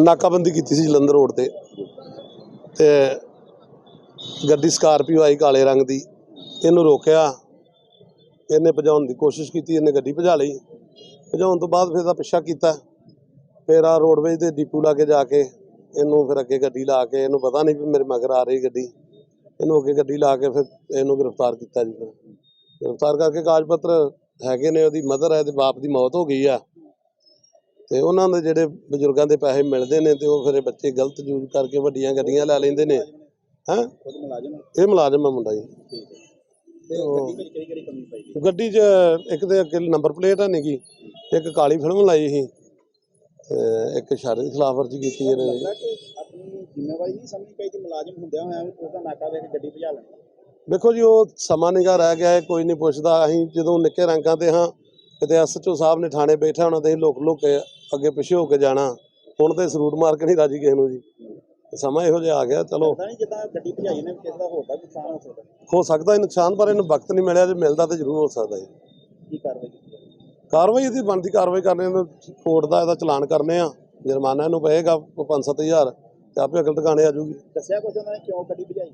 ਨਾਕਾਬੰਦੀ ਕੀਤੀ ਸੀ ਜਲੰਧਰ ਰੋਡ ਤੇ। ਤੇ ਗੱਡੀ ਸਕਾਰਪੀਓ ਆਈ ਕਾਲੇ ਰੰਗ ਦੀ। ਇਹਨੂੰ ਰੋਕਿਆ। ਇਹਨੇ ਭਜਾਉਣ ਦੀ ਕੋਸ਼ਿਸ਼ ਕੀਤੀ। ਇਹਨੇ ਗੱਡੀ ਭਜਾ ਲਈ। ਭਜਾਉਣ ਤੋਂ ਬਾਅਦ ਫਿਰ ਇਹਦਾ ਪਿੱਛਾ ਕੀਤਾ। ਫਿਰ ਆ ਰੋਡਵੇਜ ਦੇ ਡਿਪੂ ਲਾ ਕੇ ਜਾ ਕੇ ਇਹਨੂੰ ਫਿਰ ਅੱਗੇ ਗੱਡੀ ਲਾ ਕੇ ਇਹਨੂੰ ਪਤਾ ਨਹੀਂ ਵੀ ਮੇਰੇ ਮਗਰ ਆ ਰਹੀ ਗੱਡੀ। ਇਹਨੂੰ ਅੱਗੇ ਗੱਡੀ ਲਾ ਕੇ ਫਿਰ ਇਹਨੂੰ ਗ੍ਰਿਫਤਾਰ ਕੀਤਾ ਜੀ। ਫਿਰ ਗ੍ਰਿਫਤਾਰ ਕਰਕੇ ਕਾਗਜ਼ ਪੱਤਰ ਹੈਗੇ ਨੇ। ਉਹਦੀ ਮਦਰ ਹੈ ਤੇ ਬਾਪ ਦੀ ਮੌਤ ਹੋ ਗਈ ਆ। ਤੇ ਉਹਨਾਂ ਦੇ ਜਿਹੜੇ ਬਜ਼ੁਰਗਾਂ ਦੇ ਪੈਸੇ ਮਿਲਦੇ ਨੇ ਤੇ ਉਹ ਫਿਰ ਬੱਚੇ ਗਲਤ ਯੂਜ਼ ਕਰਕੇ ਵੱਡੀਆਂ ਗੱਡੀਆਂ ਲੈ ਲੈਂਦੇ ਨੇ। ਹੈਂ? ਇਹ ਮੁਲਾਜ਼ਮ ਆ ਮੁੰਡਾ ਜੀ। ਗੱਡੀ 'ਚ ਇੱਕ ਤੇ ਨੰਬਰ ਪਲੇਟ ਹੈ ਨੀਗੀ ਇੱਕ ਕਾਲੀ ਫਿਲਮ ਲਾਈ ਸੀ ਇੱਕ ਸ਼ਾਰਦੀ ਖਿਲਾਫ ਵਰਜੀ ਕੀਤੀ ਇਹਨੇ ਜ਼ਿੰਮੇਵਾਰੀ ਨਹੀਂ ਸਮਝਣੀ ਚਾਹੀਦੀ ਮੁਲਾਜ਼ਮ ਹੁੰਦਿਆਂ ਹੋਇਆਂ ਵੀ ਉਹਦਾ ਨਾਕਾ ਵੇਖ ਕੇ ਗੱਡੀ ਭਜਾ ਲੈਣੀ ਦੇਖੋ ਜੀ ਉਹ ਸਮਾਂ ਨਿਗਾ ਰਹਿ ਗਿਆ ਹੈ ਕੋਈ ਨਹੀਂ ਪੁੱਛਦਾ। ਅਸੀਂ ਜਦੋਂ ਨਿੱਕੇ ਰੰਗਾਂ ਤੇ ਹਾਂ ਕਿਤੇ ਐਸਐਚਓ ਸਾਹਿਬ ਨੇ ਥਾਣੇ ਬੈਠਾ ਹੋਣਾ ਤੇ ਲੁਕ ਲੁਕ ਅੱਗੇ ਪਿੱਛੇ ਹੋ ਕੇ ਜਾਣਾ ਹੁਣ ਤੇ ਸਰੂਟ ਮਾਰ ਕੇ ਨਹੀਂ ਰਾਜੀ ਕਿਸੇ ਨੂੰ ਜੀ। ਸਮਾਂ ਇਹੋ ਜਿਹਾ ਆ ਗਿਆ ਚਲੋ। ਪਤਾ ਨਹੀਂ ਜਿੱਦਾਂ ਗੱਡੀ ਭਜਾਈ ਨੇ ਕਿਸੇ ਦਾ ਹੋਰ ਦਾ ਨੁਕਸਾਨ ਹੋ ਸਕਦਾ। ਹੋ ਸਕਦਾ ਨੁਕਸਾਨ ਪਰ ਇਹਨੂੰ ਵਕਤ ਨਹੀਂ ਮਿਲਿਆ ਜੇ ਮਿਲਦਾ ਤੇ ਜ਼ਰੂਰ ਹੋ ਸਕਦਾ ਹੈ ਕੀ ਕਾਰਵਾਈ ਕੀਤੀ ਜਾਵੇ? ਕਾਰਵਾਈ ਇਹਦੀ ਬਣਦੀ ਕਾਰਵਾਈ ਕਰਨੇ ਨੂੰ ਕੋਰਟ ਦਾ ਇਹਦਾ ਚਲਾਨ ਕਰਨੇ ਆ। ਜੁਰਮਾਨਾ ਇਹਨੂੰ ਪਏਗਾ 5-7000 ਤੇ ਆਪੇ ਅਕਲ ਟਿਕਾਣੇ ਆ ਜੂਗੀ ਦੱਸਿਆ ਕੁਝ ਉਹਨਾਂ ਨੇ ਕਿਉਂ ਗੱਡੀ ਭਜਾਈ?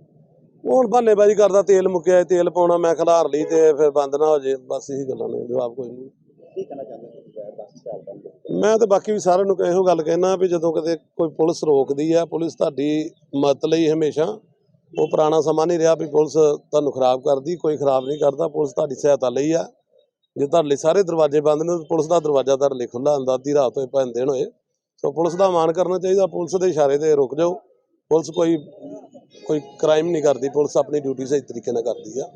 ਉਹ ਹੁਣ ਬਹਾਨੇਬਾਜ਼ੀ ਕਰਦਾ ਤੇਲ ਮੁੱਕਿਆ ਤੇਲ ਪਾਉਣਾ ਮੈਂ ਖਿਲਾਰ ਲਈ ਤੇ ਫਿਰ ਬੰਦ ਨਾ ਹੋ ਜੇ ਬਸ ਇਹੀ ਗੱਲਾਂ ਨੇ ਜਵਾਬ ਕੋਈ ਨਹੀਂ। ਕੀ ਕਹਿਣਾ ਚਾਹੁੰਦੇ ਤੁਸੀਂ? ਬੱਸ ਚਾਲਕਾਂ ਨੂੰ ਮੈਂ ਤਾਂ ਬਾਕੀ ਵੀ ਸਾਰਿਆਂ ਨੂੰ ਇਹੋ ਗੱਲ ਕਹਿਣਾ ਵੀ ਜਦੋਂ ਕਦੇ ਕੋਈ ਪੁਲਿਸ ਰੋਕਦੀ ਆ, ਪੁਲਿਸ ਤੁਹਾਡੀ ਮਦਦ ਲਈ ਹਮੇਸ਼ਾ ਉਹ ਪੁਰਾਣਾ ਸਮਾਂ ਨਹੀਂ ਰਿਹਾ ਵੀ ਪੁਲਿਸ ਤੁਹਾਨੂੰ ਖਰਾਬ ਕਰਦੀ, ਕੋਈ ਖਰਾਬ ਨਹੀਂ ਕਰਦਾ, ਪੁਲਿਸ ਤੁਹਾਡੀ ਸਹਾਇਤਾ ਲਈ ਆ। ਜੇ ਤੁਹਾਡੇ ਲਈ ਸਾਰੇ ਦਰਵਾਜ਼ੇ ਬੰਦ ਨੇ, ਪੁਲਿਸ ਦਾ ਦਰਵਾਜ਼ਾ ਤੁਹਾਡੇ ਲਈ ਖੁੱਲਾ ਹੁੰਦਾ ਅੱਧੀ ਰਾਤ ਹੋਏ ਭਾਵੇਂ ਦਿਨ ਹੋਏ। ਸੋ ਪੁਲਿਸ ਦਾ ਮਾਣ ਕਰਨਾ ਚਾਹੀਦਾ, ਪੁਲਿਸ ਦੇ ਇਸ਼ਾਰੇ ਤੇ ਰੁਕ ਜਾਓ। ਪੁਲਿਸ ਕੋਈ ਕੋਈ ਕ੍ਰਾਈਮ ਨਹੀਂ ਕਰਦੀ, ਪੁਲਿਸ ਆਪਣੀ ਡਿਊਟੀ ਸਹੀ ਤਰੀਕੇ ਨਾਲ ਕਰਦੀ ਆ।